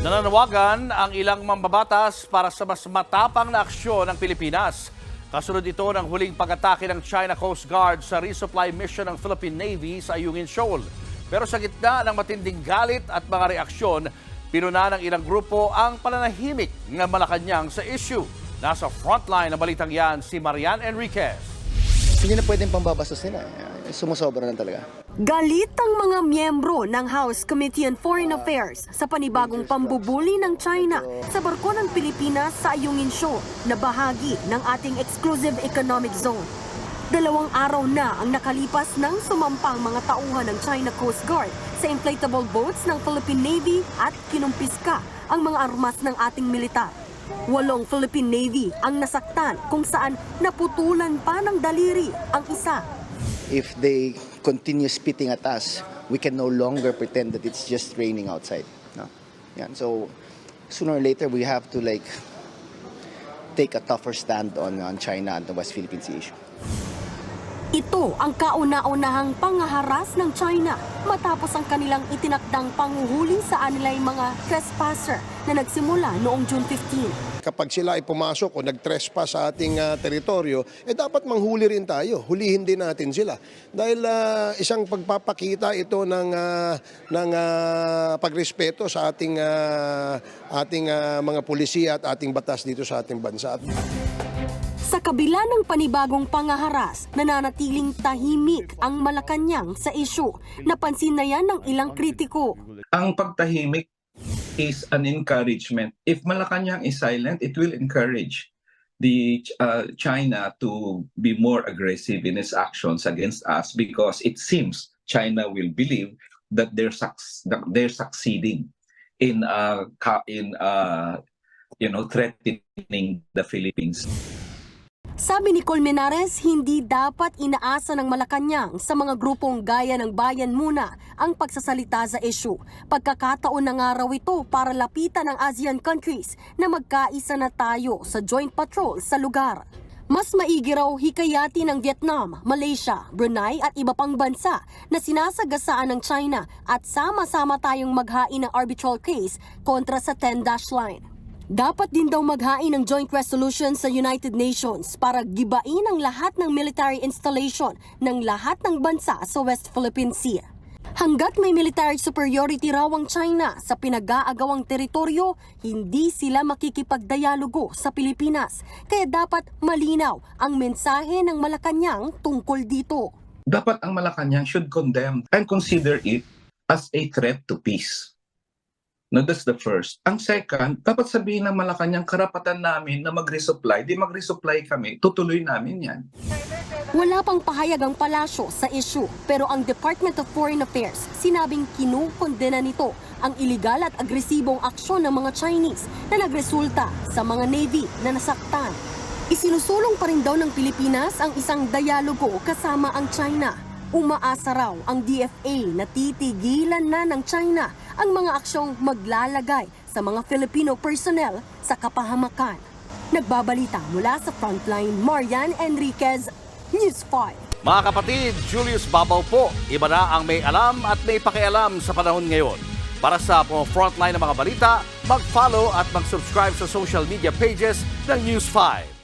Nananawagan ang ilang mambabatas para sa mas matapang na aksyon ng Pilipinas. Kasunod ito ng huling pag-atake ng China Coast Guard sa resupply mission ng Philippine Navy sa Ayungin Shoal. Pero sa gitna ng matinding galit at mga reaksyon, pinuna ng ilang grupo ang pananahimik ng Malacanang sa issue. Nasa frontline ng balitang yan si Marian Enriquez. Hindi na pwedeng pambabastos nila. Sumusobra na talaga. Galit ang mga miyembro ng House Committee on Foreign Affairs sa panibagong pambubuli ng China sa barko ng Pilipinas sa Ayungin Shoal na bahagi ng ating exclusive economic zone. Dalawang araw na ang nakalipas ng sumampang mga tauhan ng China Coast Guard sa inflatable boats ng Philippine Navy at kinumpiska ang mga armas ng ating militar. Walong Philippine Navy ang nasaktan kung saan naputulan pa ng daliri ang isa If they continue spitting at us, we can no longer pretend that it's just raining outside. No? Yan. So, sooner or later, we have to like take a tougher stand on, on China and the West Philippine Sea issue. Ito ang kauna-unahang pangaharas ng China matapos ang kanilang itinakdang panguhuli sa anilay mga trespasser na nagsimula noong June 15. Kapag sila ay pumasok o nag-trespass sa ating ah, teritoryo, eh dapat manghuli rin tayo. Hulihin din natin sila. Dahil ah, isang pagpapakita ito ng ah, ng ah, pagrespeto sa ating ah, ating ah, mga pulisya at ating batas dito sa ating bansa. Kabila ng panibagong pangaharas, nananatiling tahimik ang Malacanang sa isyu. Napansin na yan ng ilang kritiko. ang pagtahimik is an encouragement. If Malacanang is silent, it will encourage the uh, China to be more aggressive in its actions against us because it seems China will believe that they're that they're succeeding in uh, in uh, you know threatening the Philippines. Sabi ni Colmenares, hindi dapat inaasa ng Malacanang sa mga grupong gaya ng bayan muna ang pagsasalita sa issue. Pagkakataon na nga raw ito para lapitan ng ASEAN countries na magkaisa na tayo sa joint patrol sa lugar. Mas maigi raw hikayati ng Vietnam, Malaysia, Brunei at iba pang bansa na sinasagasaan ng China at sama-sama tayong maghain ng arbitral case kontra sa 10-dash line. Dapat din daw maghain ng joint resolution sa United Nations para gibain ang lahat ng military installation ng lahat ng bansa sa West Philippine Sea. Hanggat may military superiority raw ang China sa pinag-aagawang teritoryo, hindi sila makikipagdialogo sa Pilipinas. Kaya dapat malinaw ang mensahe ng Malacanang tungkol dito. Dapat ang Malacanang should condemn and consider it as a threat to peace. No, that's the first. Ang second, dapat sabihin ng Malacanang karapatan namin na mag-resupply. Di mag-resupply kami, tutuloy namin yan. Wala pang pahayag ang palasyo sa issue pero ang Department of Foreign Affairs sinabing kinukondena nito ang iligal at agresibong aksyon ng mga Chinese na nagresulta sa mga Navy na nasaktan. Isinusulong pa rin daw ng Pilipinas ang isang dialogo kasama ang China. Umaasa raw ang DFA na titigilan na ng China ang mga aksyong maglalagay sa mga Filipino personnel sa kapahamakan. Nagbabalita mula sa Frontline, Marian Enriquez, News 5. Mga kapatid, Julius Babaw po. Iba na ang may alam at may pakialam sa panahon ngayon. Para sa mga frontline ng mga balita, mag-follow at mag-subscribe sa social media pages ng News 5.